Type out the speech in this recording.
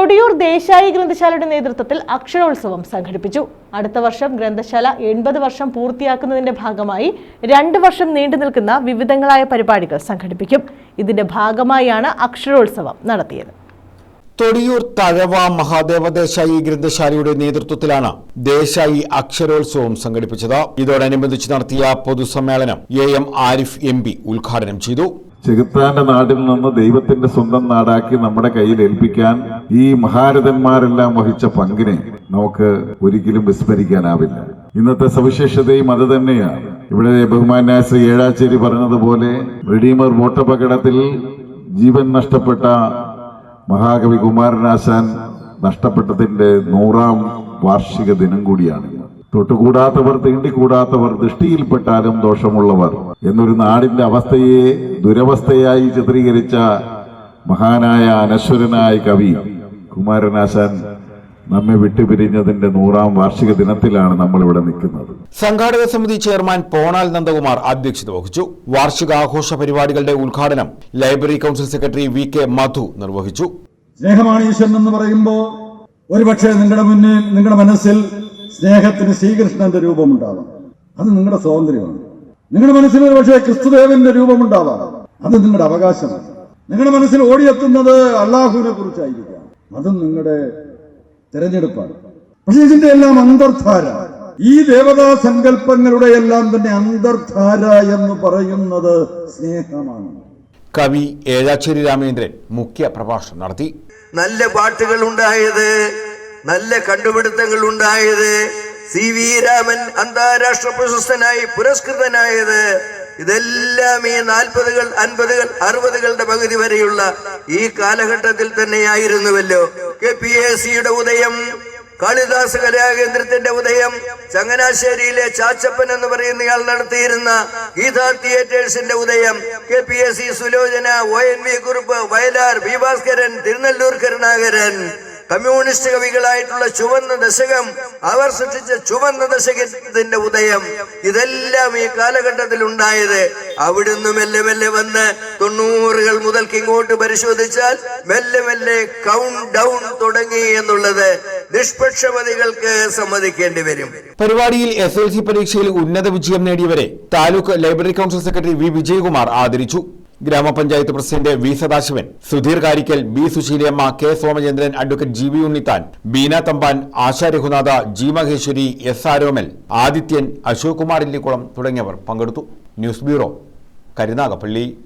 തൊടിയൂർ ദേശായി ഗ്രന്ഥശാലയുടെ നേതൃത്വത്തിൽ അക്ഷരോത്സവം സംഘടിപ്പിച്ചു. അടുത്ത വർഷം ഗ്രന്ഥശാല എൺപത് വർഷം പൂർത്തിയാക്കുന്നതിന്റെ ഭാഗമായി രണ്ട് വർഷം നീണ്ടു നിൽക്കുന്ന വിവിധങ്ങളായ പരിപാടികൾ സംഘടിപ്പിക്കും. ഇതിന്റെ ഭാഗമായാണ് അക്ഷരോത്സവം നടത്തിയത്. തൊടിയൂർ തഴവ മഹാദേവ ദേശായി ഗ്രന്ഥശാലയുടെ നേതൃത്വത്തിലാണ് ദേശായി അക്ഷരോത്സവം സംഘടിപ്പിച്ചത്. ഇതോടനുബന്ധിച്ച് നടത്തിയ പൊതുസമ്മേളനം എ എം ആരിഫ് എം ഉദ്ഘാടനം ചെയ്തു. ചെകുത്താന്റെ നാട്ടിൽ നിന്ന് ദൈവത്തിന്റെ സ്വന്തം നാടാക്കി നമ്മുടെ കയ്യിൽ ഏൽപ്പിക്കാൻ ഈ മഹാരഥന്മാരെല്ലാം വഹിച്ച പങ്കിനെ നമുക്ക് ഒരിക്കലും വിസ്മരിക്കാനാവില്ല ഇന്നത്തെ സവിശേഷതയും അത് തന്നെയാണ് ഇവിടെ ബഹുമാന്യ ശ്രീ ഏഴാച്ചേരി പറഞ്ഞതുപോലെ റെഡീമർ വോട്ടപകടത്തിൽ ജീവൻ നഷ്ടപ്പെട്ട മഹാകവി കുമാരനാശാൻ നഷ്ടപ്പെട്ടതിന്റെ നൂറാം വാർഷിക ദിനം കൂടിയാണ്. തൊട്ടുകൂടാത്തവർ തീണ്ടിക്കൂടാത്തവർ ദൃഷ്ടിയിൽപ്പെട്ടാലും ദോഷമുള്ളവർ എന്നൊരു നാടിന്റെ അവസ്ഥയെ ദുരവസ്ഥയായി ചിത്രീകരിച്ച മഹാനായ അനശ്വരനായ കവി കുമാരനാശാൻ നമ്മെ വിട്ടുപിരിഞ്ഞതിന്റെ നൂറാം വാർഷിക ദിനത്തിലാണ് നമ്മൾ ഇവിടെ നിൽക്കുന്നത്. സംഘാടക സമിതി ചെയർമാൻ പോണാൽ നന്ദകുമാർ അധ്യക്ഷത വഹിച്ചു. വാർഷിക ആഘോഷ പരിപാടികളുടെ ഉദ്ഘാടനം library council secretary V K Madhu നിർവഹിച്ചു. സ്നേഹമാണ് ഈശ്വരൻ എന്ന് പറയുമ്പോൾ ഒരുപക്ഷെ നിങ്ങളുടെ മുന്നിൽ നിങ്ങളുടെ മനസ്സിൽ സ്നേഹത്തിന് ശ്രീകൃഷ്ണന്റെ രൂപമുണ്ടാകും അത് നിങ്ങളുടെ സ്വാതന്ത്ര്യമാണ്. നിങ്ങളുടെ മനസ്സിൽ ഒരുപക്ഷെ ക്രിസ്തുദേവന്റെ രൂപമുണ്ടാവാം. അത് നിങ്ങളുടെ അവകാശമാണ് നിങ്ങളുടെ മനസ്സിൽ ഓടിയെത്തുന്നത് അള്ളാഹുവിനെ കുറിച്ചായിരിക്കാം. അതും നിങ്ങളുടെ തിരഞ്ഞെടുപ്പാണ്. പക്ഷെ ഇതിന്റെ എല്ലാം അന്തർധാര. ഈ ദേവതാ സങ്കല്പങ്ങളുടെ എല്ലാം തന്നെ അന്തർധാര എന്ന് പറയുന്നത് സ്നേഹമാണ്. കവി ഏഴാച്ചേരി രാമേന്ദ്രൻ മുഖ്യ പ്രഭാഷണം നടത്തി. നല്ല പാട്ടുകൾ ഉണ്ടായത് നല്ല കണ്ടുപിടുത്തങ്ങൾ ഉണ്ടായത് സി വി രാമൻ അന്താരാഷ്ട്ര പ്രശസ്തനായി പുരസ്കൃതനായത് ഇതെല്ലാം ഈ നാൽപ്പതുകൾ അൻപതുകൾ അറുപതുകളുടെ പകുതി വരെയുള്ള ഈ കാലഘട്ടത്തിൽ തന്നെയായിരുന്നുവല്ലോ. കെ പി എ സിയുടെ ഉദയം കാളിദാസ് കലാകേന്ദ്രത്തിന്റെ ഉദയം ചങ്ങനാശ്ശേരിയിലെ ചാച്ചപ്പൻ എന്ന് പറയുന്ന ഇയാൾ നടത്തിയിരുന്ന ഗീതാ തിയേറ്റേഴ്സിന്റെ ഉദയം K P S C Sulochana O N V Kurup Vayalar V Bhaskaran Thirunelloor Karunakaran communist കവികളായിട്ടുള്ള ചുവന്ന ദശകം അവർ സൃഷ്ടിച്ച ചുവന്ന ദശകത്തിന്റെ ഉദയം. ഇതെല്ലാം ഈ കാലഘട്ടത്തിൽ ഉണ്ടായത് അവിടുന്ന് മെല്ലെ മെല്ലെ വന്ന് തൊണ്ണൂറുകൾ മുതൽക്ക് ഇങ്ങോട്ട് പരിശോധിച്ചാൽ മെല്ലെ മെല്ലെ കൗണ്ട് ഡൗൺ തുടങ്ങി എന്നുള്ളത് നിഷ്പക്ഷപതികൾക്ക് സമ്മതിക്കേണ്ടി വരും. പരിപാടിയിൽ എസ് എൽ സി പരീക്ഷയിൽ ഉന്നത വിജയം നേടിയവരെ taluk library council secretary V. Vijayakumar ആദരിച്ചു. ഗ്രാമപഞ്ചായത്ത് president V Sadasivan Sudheer Karickal B Susheelamma K Somachandran advocate G V Unnithan Beena Thampan Asha Raghunatha G Maheswari S Aromal Adithyan Ashok Kumar Illikkulam തുടങ്ങിയവർ പങ്കെടുത്തു. News bureau Karunagappally.